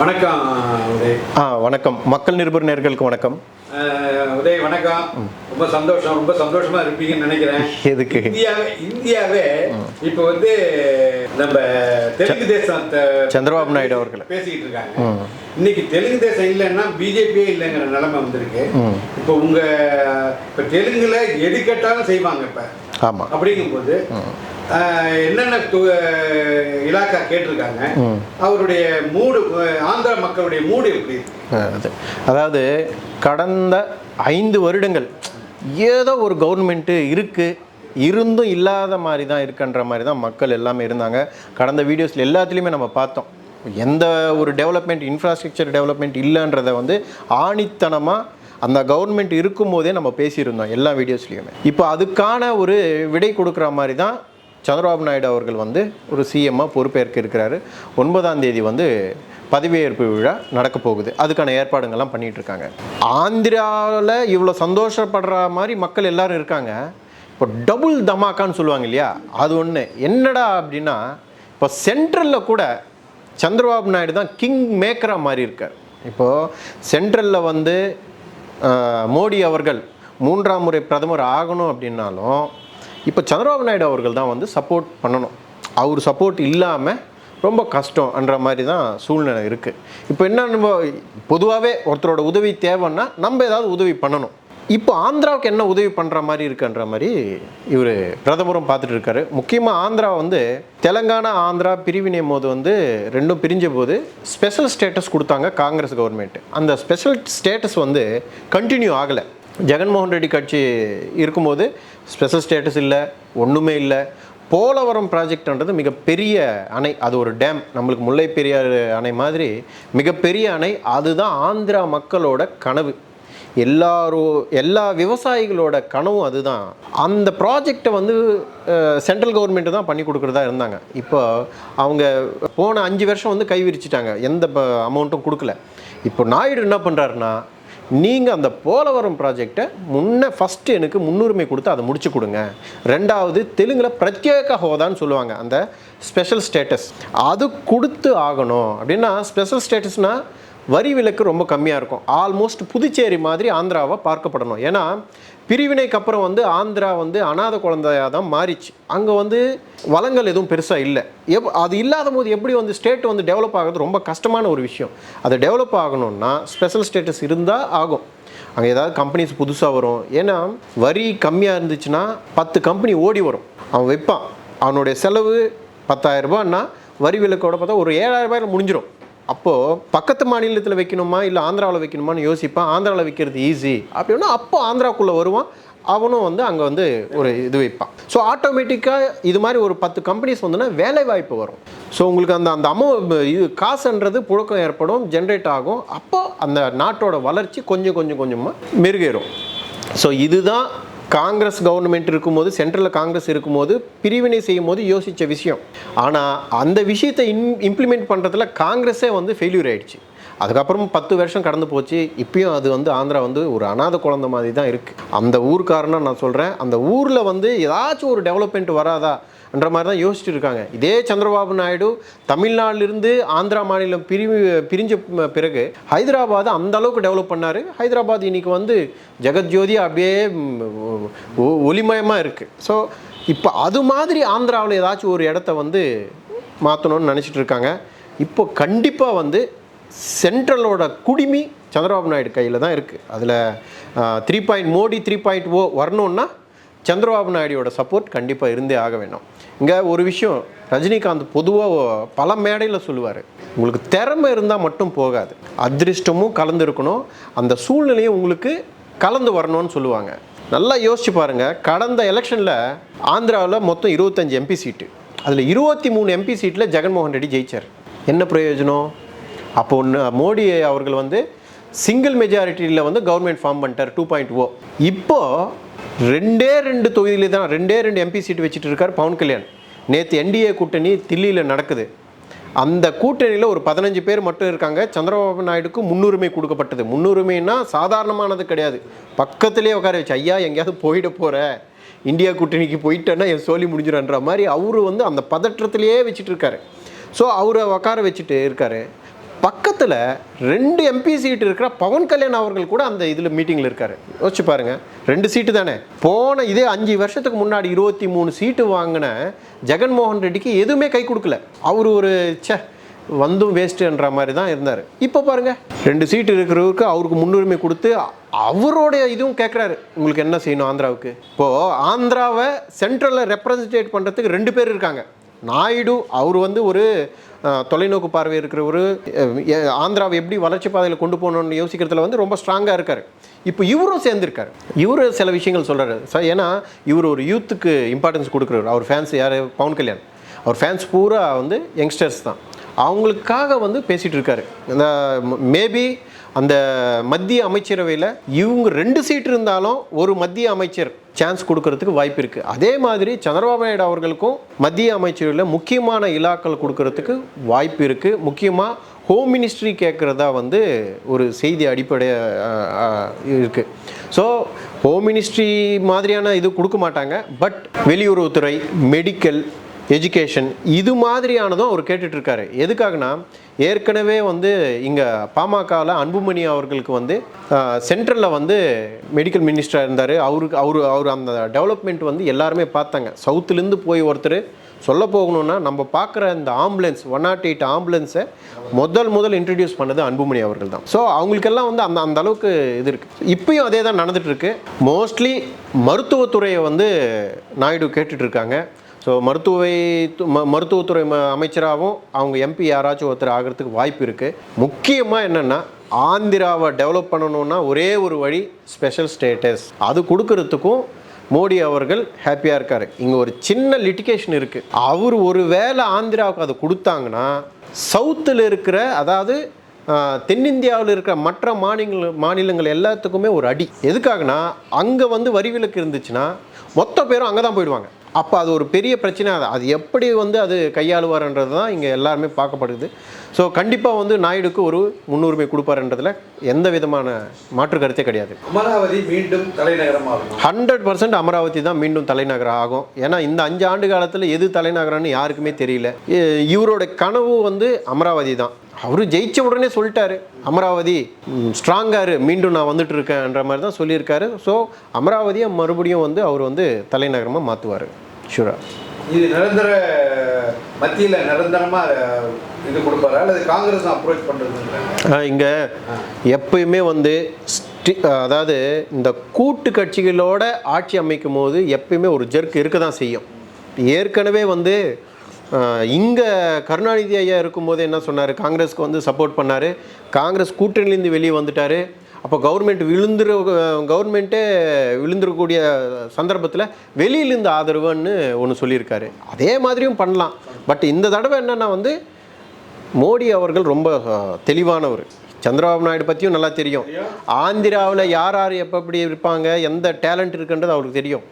வணக்கம் உதய். ஆ வணக்கம். மக்கள் நிருபர் நேர்களுக்கு வணக்கம். உதய் வணக்கம். ரொம்ப சந்தோஷம். ரொம்ப சந்தோஷமா இருப்பீங்கன்னு நினைக்கிறேன். எதுக்கு? இந்தியாவே இந்தியாவே இப்போ வந்து நம்ம தெலுங்கு தேசம் சந்திரபாபு நாயுடு அவர்கள். பேசிக்கிட்டு இருக்காங்க. இன்னைக்கு தெலுங்கு தேசம் இல்லைன்னா பிஜேபியே இல்லைங்கிற நிலைமை வந்திருக்கு. இப்போ உங்க இப்போ தெலுங்குல எது கேட்டாலும் செய்வாங்க இப்போ. ஆமாம் அப்படிங்கும்போது என்னென்ன இலாக்கா கேட்டிருக்காங்க அவருடைய மூடு ஆந்திரா மக்களுடைய மூடு எப்படி அதாவது கடந்த ஐந்து வருடங்கள் ஏதோ ஒரு கவர்மெண்ட்டு இருக்குது இருந்தும் இல்லாத மாதிரி தான் இருக்குன்ற மாதிரி தான் மக்கள் எல்லாமே இருந்தாங்க. கடந்த வீடியோஸில் எல்லாத்துலேயுமே நம்ம பார்த்தோம். எந்த ஒரு டெவலப்மெண்ட் இன்ஃப்ராஸ்ட்ரக்சர் டெவலப்மெண்ட் இல்லைன்றதை வந்து ஆணித்தனமாக அந்த கவர்மெண்ட் இருக்கும்போதே நம்ம பேசியிருந்தோம் எல்லா வீடியோஸ்லையுமே இப்போ அதுக்கான ஒரு விடை கொடுக்குற மாதிரி தான் சந்திரபாபு நாயுடு அவர்கள் வந்து ஒரு சிஎம்மாக பொறுப்பேற்க இருக்கிறாரு. ஒன்பதாம் தேதி வந்து பதவியேற்பு விழா நடக்க போகுது. அதுக்கான ஏற்பாடுங்கள்லாம் பண்ணிகிட்டு இருக்காங்க. ஆந்திராவில் இவ்வளோ சந்தோஷப்படுற மாதிரி மக்கள் எல்லாரும் இருக்காங்க. இப்போ டபுள் தமாக்கான்னு சொல்லுவாங்க இல்லையா? அது ஒன்று என்னடா அப்படின்னா இப்போ சென்ட்ரலில் கூட சந்திரபாபு நாயுடு தான் கிங் மேக்கராக மாதிரி இருக்கார் இப்போது சென்ட்ரலில் வந்து மோடி அவர்கள் மூன்றாம் முறை பிரதமர் ஆகணும் அப்படின்னாலும் இப்போ சந்திரபாபு நாயுடு அவர்கள் தான் வந்து சப்போர்ட் பண்ணணும். அவர் சப்போர்ட் இல்லாமல் ரொம்ப கஷ்டம்ன்ற மாதிரி தான் சூழ்நிலை இருக்குது இப்போ என்ன நம்ம பொதுவாகவே ஒருத்தரோட உதவி தேவைன்னா நம்ம ஏதாவது உதவி பண்ணணும். இப்போ ஆந்திராவுக்கு என்ன உதவி பண்ணுற மாதிரி இருக்குன்ற மாதிரி இவர் பிரதமரும் பார்த்துட்டு இருக்காரு முக்கியமாக ஆந்திரா வந்து தெலங்கானா ஆந்திரா பிரிவினை போது வந்து ரெண்டும் பிரிஞ்ச போது ஸ்பெஷல் ஸ்டேட்டஸ் கொடுத்தாங்க காங்கிரஸ் கவர்மெண்ட் அந்த ஸ்பெஷல் ஸ்டேட்டஸ் வந்து கண்டினியூ ஆகலை. ஜெகன்மோகன் ரெட்டி கட்சி இருக்கும்போது ஸ்பெஷல் ஸ்டேட்டஸ் இல்லை ஒன்றுமே இல்லை. போலவரம் ப்ராஜெக்ட்ன்றது மிகப்பெரிய அணை அது ஒரு டேம் நம்மளுக்கு முல்லை பெரியாறு அணை மாதிரி மிகப்பெரிய அணை. அதுதான் ஆந்திரா மக்களோட கனவு. எல்லாரும் எல்லா விவசாயிகளோட கனவும் அதுதான். அந்த ப்ராஜெக்டை வந்து சென்ட்ரல் கவர்மெண்ட்டு தான் பண்ணி கொடுக்குறதா இருந்தாங்க. இப்போ அவங்க போன அஞ்சு வருஷம் வந்து கைவிரிச்சிட்டாங்க. எந்த அமௌண்ட்டும் கொடுக்கல. இப்போ நாயுடு என்ன பண்ணுறாருன்னா நீங்கள் அந்த போலவரம் ப்ராஜெக்டை முன்ன ஃபஸ்ட்டு எனக்கு முன்னுரிமை கொடுத்து அதை முடிச்சு கொடுங்க. ரெண்டாவது தெலுங்கில் பிரத்யேக ஹோதான்னு சொல்லுவாங்க அந்த ஸ்பெஷல் ஸ்டேட்டஸ் அது கொடுத்து ஆகணும். அப்படின்னா ஸ்பெஷல் ஸ்டேட்டஸ்னால் வரி விலக்கு ரொம்ப கம்மியாக இருக்கும். ஆல்மோஸ்ட் புதுச்சேரி மாதிரி ஆந்திராவை பார்க்கப்படணும். ஏன்னா பிரிவினைக்கு அப்புறம் வந்து ஆந்திரா வந்து அனாத குழந்தையாக தான் மாறிச்சு. அங்கே வந்து வளங்கள் எதுவும் பெருசாக இல்லை. எப் அது இல்லாத போது எப்படி வந்து ஸ்டேட் வந்து டெவலப் ஆகிறது ரொம்ப கஷ்டமான ஒரு விஷயம். அது டெவலப் ஆகணும்னா ஸ்பெஷல் ஸ்டேட்டஸ் இருந்தால் ஆகும். அங்கே ஏதாவது கம்பெனிஸ் புதுசாக வரும். ஏன்னா வரி கம்மியாக இருந்துச்சுன்னா பத்து கம்பெனி ஓடி வரும். அவன் வைப்பான் அவனுடைய செலவு பத்தாயிரரூபான்னா வரி விலக்கோட பார்த்தா ஒரு ஏழாயிரம் ரூபாயில் முடிஞ்சிடும் அப்போது பக்கத்து மாநிலத்தில் வைக்கணுமா இல்லை ஆந்திராவில் வைக்கணுமான்னு யோசிப்பான் ஆந்திராவில் வைக்கிறது ஈஸி அப்படின்னா அப்போ ஆந்திராக்குள்ளே வருவான் அவனும் வந்து அங்கே வந்து ஒரு இது வைப்பான். ஸோ ஆட்டோமேட்டிக்காக இது மாதிரி ஒரு பத்து கம்பெனிஸ் வந்துன்னா வேலை வாய்ப்பு வரும். ஸோ உங்களுக்கு அந்த அந்த அமௌ இது காசுன்றது புழக்கம் ஏற்படும் ஜென்ரேட் ஆகும். அப்போ அந்த நாட்டோட வளர்ச்சி கொஞ்சம் கொஞ்சம் கொஞ்சமாக மெருகேறும். ஸோ இதுதான் காங்கிரஸ் கவர்மெண்ட் இருக்கும்போது சென்ட்ரலில் காங்கிரஸ் இருக்கும்போது பிரிவினை செய்யும் போது யோசித்த விஷயம். ஆனால் அந்த விஷயத்தை இன் இம்ப்ளிமெண்ட் பண்ணுறதுல காங்கிரஸே வந்து ஃபெயில்யூர் ஆயிடுச்சு. அதுக்கப்புறம் பத்து வருஷம் கடந்து போச்சு. இப்பயும் அது வந்து ஆந்திரா வந்து ஒரு அனாதை குழந்தை மாதிரி தான் இருக்குது அந்த ஊருக்காரனா நான் சொல்கிறேன் அந்த ஊரில் வந்து ஏதாச்சும் ஒரு டெவலப்மெண்ட் வராதா என்ற மாதிரி தான் யோசிச்சுட்டு இருக்காங்க இதே சந்திரபாபு நாயுடு தமிழ்நாட்டிலிருந்து ஆந்திரா மாநிலம் பிரிவு பிரிஞ்ச பிறகு ஹைதராபாத் அந்த அளவுக்கு டெவலப் பண்ணார். ஹைதராபாத் இன்னைக்கு வந்து ஜெகத்ஜோதி அப்படியே ஒளிமயமாக இருக்குது ஸோ இப்போ அது மாதிரி ஆந்திராவில் ஏதாச்சும் ஒரு இடத்த வந்து மாற்றணும்னு நினச்சிட்டு இருக்காங்க இப்போ கண்டிப்பாக வந்து சென்ட்ரலோட குடிமி சந்திரபாபு நாயுடு கையில் தான் இருக்குது அதில் three point Modi three point O வரணுன்னா சந்திரபாபு நாயுடியோட சப்போர்ட் கண்டிப்பாக இருந்தே ஆக வேணும். இங்கே ஒரு விஷயம் ரஜினிகாந்த் பொதுவாக பல மேடையில் சொல்லுவார். உங்களுக்கு திறமை இருந்தால் மட்டும் போகாது. அதிர்ஷ்டமும் கலந்துருக்கணும். அந்த சூழ்நிலையும் உங்களுக்கு கலந்து வரணும்னு சொல்லுவாங்க. நல்லா யோசிச்சு பாருங்கள் கடந்த எலெக்ஷனில் ஆந்திராவில் மொத்தம் இருபத்தஞ்சி எம்பி சீட்டு அதில் இருபத்தி மூணு எம்பி சீட்டில் ஜெகன்மோகன் ரெட்டி ஜெயிச்சார். என்ன பிரயோஜனம்? அப்போ ஒன்று மோடி அவர்கள் வந்து சிங்கிள் மெஜாரிட்டியில் வந்து கவர்மெண்ட் ஃபார்ம் பண்ணிட்டார் டூ பாயிண்ட் ஓ இப்போது ரெண்டே ரெண்டு தொகுதியிலே தான் ரெண்டே ரெண்டு எம்பி சீட் வச்சுட்டு இருக்கார் பவன் கல்யாண். நேற்று என்டிஏ கூட்டணி தில்லியில் நடக்குது. அந்த கூட்டணியில் ஒரு பதினஞ்சு பேர் மட்டும் இருக்காங்க. சந்திரபாபு நாயுடுக்கு முன்னுரிமை கொடுக்கப்பட்டது. முன்னுரிமைன்னா சாதாரணமானது கிடையாது. பக்கத்துலேயே உட்கார வச்சு ஐயா எங்கேயாவது போயிட போகிற இந்தியா கூட்டணிக்கு போயிட்டேன்னா என் சோழி முடிஞ்சிடன்ற மாதிரி அவர் வந்து அந்த பதற்றத்திலேயே வச்சுட்டு இருக்காரு. ஸோ அவரை உட்கார வச்சுட்டு இருக்காரு. பக்கத்தில் ரெண்டு எம்பி சீட் இருக்கிற பவன் கல்யாண் அவர்கள் கூட அந்த இதில் மீட்டிங்கில் இருக்கார் யோசிச்சு பாருங்கள் ரெண்டு சீட்டு தானே போன இதே அஞ்சு வருஷத்துக்கு முன்னாடி இருபத்தி மூணு சீட்டு வாங்கின ஜெகன்மோகன் ரெட்டிக்கு எதுவுமே கை கொடுக்கல அவர் ஒரு சே வந்தும் வேஸ்ட்டுன்ற மாதிரி தான் இருந்தார் இப்போ பாருங்கள் ரெண்டு சீட்டு இருக்கிறவருக்கு அவருக்கு முன்னுரிமை கொடுத்து அவருடைய இதுவும் கேட்குறாரு உங்களுக்கு என்ன செய்யணும் ஆந்திராவுக்கு இப்போது ஆந்திராவை சென்ட்ரலில் ரெப்ரசன்டேட் பண்ணுறதுக்கு ரெண்டு பேர் இருக்காங்க நாயுடு அவர் வந்து ஒரு தொலைநோக்கு பார்வை இருக்கிற ஒரு ஆந்திராவை எப்படி வளர்ச்சி பாதையில் கொண்டு போகணும்னு யோசிக்கிறதுல வந்து ரொம்ப ஸ்ட்ராங்காக இருக்கார். இப்போ இவரும் சேர்ந்துருக்காரு. இவர் சில விஷயங்கள் சொல்கிறாரு சார் ஏன்னா இவர் ஒரு யூத்துக்கு இம்பார்ட்டன்ஸ் கொடுக்குறாரு அவர் ஃபேன்ஸ் யார்? பவன் கல்யாண். அவர் ஃபேன்ஸ் பூரா வந்து யங்ஸ்டர்ஸ் தான். அவங்களுக்காக வந்து பேசிகிட்டு இருக்காரு. இந்த மேபி அந்த மத்திய அமைச்சரவையில் இவங்க ரெண்டு சீட் இருந்தாலும் ஒரு மத்திய அமைச்சர் சான்ஸ் கொடுக்கறதுக்கு வாய்ப்பு இருக்குது அதே மாதிரி சந்திரபாபு நாயுடு அவர்களுக்கும் மத்திய அமைச்சரவையில் முக்கியமான இலாக்கள் கொடுக்கறதுக்கு வாய்ப்பு இருக்குது முக்கியமாக ஹோம் மினிஸ்ட்ரி கேட்குறதா வந்து ஒரு செய்தி அடிப்படையாக இருக்குது ஸோ ஹோம் மினிஸ்ட்ரி மாதிரியான இது கொடுக்க மாட்டாங்க. பட் வெளியுறவுத்துறை மெடிக்கல் எஜுகேஷன் இது மாதிரியானதும் அவர் கேட்டுட்ருக்காரு. எதுக்காகனா ஏற்கனவே வந்து இங்கே பாமகவில் அன்புமணி அவர்களுக்கு வந்து சென்ட்ரலில் வந்து மெடிக்கல் மினிஸ்டராக இருந்தார். அவருக்கு அவர் அவர் அந்த டெவலப்மெண்ட் வந்து எல்லாருமே பார்த்தாங்க. சவுத்துலேருந்து போய் ஒருத்தர் சொல்ல போகணுன்னா நம்ம பார்க்குற இந்த ஆம்புலன்ஸ் ஒன் நாட் எயிட் ஆம்புலன்ஸை முதல் முதல் இன்ட்ரடியூஸ் பண்ணது அன்புமணி அவர்கள் தான். ஸோ அவங்களுக்கெல்லாம் வந்து அந்த அந்த அளவுக்கு இது இருக்குது இப்பயும் அதே தான் நடந்துகிட்ருக்கு மோஸ்ட்லி மருத்துவத்துறையை வந்து நாயுடு கேட்டுட்ருக்காங்க. ஸோ மருத்துவை ம- மருத்துவத்துறை அமைச்சராகவும் அவங்க எம்பி யாராச்சும் ஒருத்தர் ஆகிறதுக்கு வாய்ப்பு இருக்குது முக்கியமாக என்னென்னா ஆந்திராவை டெவலப் பண்ணணும்னா ஒரே ஒரு வழி ஸ்பெஷல் ஸ்டேட்டஸ் அது கொடுக்கறதுக்கும் மோடி அவர்கள் ஹாப்பியாக இருக்கார். இங்கே ஒரு சின்ன லிட்டிகேஷன் இருக்குது அவர் ஒரு வேளை ஆந்திராவுக்கு அதை கொடுத்தாங்கன்னா சவுத்தில் இருக்கிற அதாவது தென்னிந்தியாவில் இருக்கிற மற்ற மாநில மாநிலங்கள் எல்லாத்துக்குமே ஒரு அடி. எதுக்காகனா அங்கே வந்து வரி விலக்கு இருந்துச்சுன்னா மொத்த பேரும் அங்கே தான் போயிடுவாங்க. அப்போ அது ஒரு பெரிய பிரச்சனை. அது அது எப்படி வந்து அது கையாளுவார்ன்றது தான் இங்கே எல்லாருமே பார்க்கப்படுது. ஸோ கண்டிப்பாக வந்து நாயுடுக்கு ஒரு முன்னுரிமை கொடுப்பாருன்றதுல எந்த விதமான மாற்று கருத்தே கிடையாது. அமராவதி மீண்டும் தலைநகரமாகும். ஹண்ட்ரட் பர்சன்ட் அமராவதி தான் மீண்டும் தலைநகரம் ஆகும். ஏன்னா இந்த அஞ்சு ஆண்டு காலத்தில் எது தலைநகரம்னு யாருக்குமே தெரியல. இவரோட கனவு வந்து அமராவதி தான். அவரு ஜெயிச்ச உடனே சொல்லிட்டாரு அமராவதி ஸ்ட்ராங்காரு மீண்டும் நான் வந்துட்டு இருக்கேன்ற மாதிரி தான் சொல்லியிருக்காரு. ஸோ அமராவதியை மறுபடியும் வந்து அவர் வந்து தலைநகரமாக மாற்றுவார் ஷூரா இது நிரந்தர மத்தியில் நிரந்தரமா அஹ், இது கொடுப்பாரா? அல்லது காங்கிரஸ் அப்ரோச் பண்றதுன்றாங்க இங்கே எப்பயுமே வந்து அதாவது இந்த கூட்டு கட்சிகளோட ஆட்சி அமைக்கும் போது எப்பயுமே ஒரு ஜெர்க் இருக்க தான் செய்யும். ஏற்கனவே வந்து இங்கே கருணாநிதி ஐயா இருக்கும்போது என்ன சொன்னார்? காங்கிரஸ்க்கு வந்து சப்போர்ட் பண்ணார். காங்கிரஸ் கூட்டணியிலேருந்து வெளியே வந்துட்டார். அப்போ கவர்மெண்ட் விழுந்துரு கவர்மெண்ட்டே விழுந்துடக்கூடிய சந்தர்ப்பத்தில் வெளியிலேருந்து ஆதரவுன்னு ஒன்று சொல்லியிருக்காரு. அதே மாதிரியும் பண்ணலாம். பட் இந்த தடவை என்னென்னா வந்து மோடி அவர்கள் ரொம்ப தெளிவானவர். சந்திரபாபு நாயுடு பற்றியும் நல்லா தெரியும். ஆந்திராவில் யார் யார் எப்போ எப்படி இருப்பாங்க எந்த டேலண்ட் இருக்குன்றது அவருக்கு தெரியும்.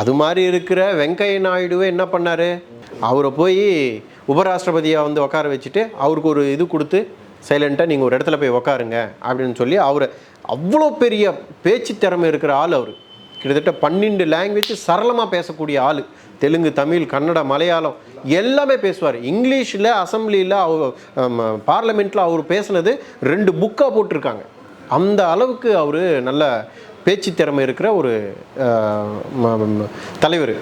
அது மாதிரி இருக்கிற வெங்கைய நாயுடுவே என்ன பண்ணார்? அவரை போய் உபராஷ்டிரபதியாக வந்து உட்கார வச்சுட்டு அவருக்கு ஒரு இது கொடுத்து சைலண்ட்டாக நீங்கள் ஒரு இடத்துல போய் உக்காருங்க அப்படின்னு சொல்லி அவரை அவ்வளோ பெரிய பேச்சு திறமை இருக்கிற ஆள் அவர். கிட்டத்தட்ட பன்னெண்டு லாங்குவேஜ் சரளமாக பேசக்கூடிய ஆள். தெலுங்கு தமிழ் கன்னடா மலையாளம் எல்லாமே பேசுவார். இங்கிலீஷில் அசம்பிளியில் அவர் பார்லமெண்ட்டில் அவர் பேசுனது ரெண்டு புக்காக போட்டிருக்காங்க. அந்த அளவுக்கு அவர் நல்ல பேச்சு திறமை இருக்கிற ஒரு தலைவர்.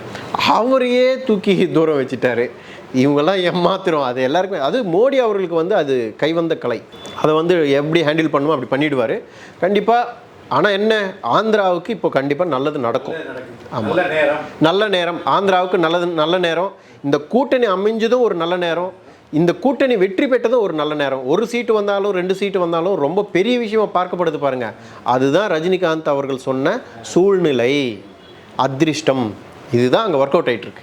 அவரையே தூக்கி தூரம் வச்சுட்டாரு. இவங்கெல்லாம் ஏமாத்திரம். அது எல்லாருக்குமே அது மோடி அவர்களுக்கு வந்து அது கைவந்த கலை. அதை வந்து எப்படி ஹேண்டில் பண்ணுமோ அப்படி பண்ணிடுவார். கண்டிப்பாக ஆனால் என்ன? ஆந்திராவுக்கு இப்போ கண்டிப்பாக நல்லது நடக்கும். நல்ல நேரம். நல்ல நேரம். ஆந்திராவுக்கு நல்லது நல்ல நேரம். இந்த கூட்டணி அமைஞ்சதும் ஒரு நல்ல நேரம். இந்த கூட்டணி வெற்றி பெற்றதும் ஒரு நல்ல நேரம். ஒரு சீட்டு வந்தாலும் ரெண்டு சீட்டு வந்தாலும் ரொம்ப பெரிய விஷயமா பார்க்கப்படுது பாருங்க. அதுதான் ரஜினிகாந்த் அவர்கள் சொன்ன சூழ்நிலை. அதிர்ஷ்டம். இதுதான் அங்கே ஒர்க் அவுட் ஆயிட்டு இருக்கு.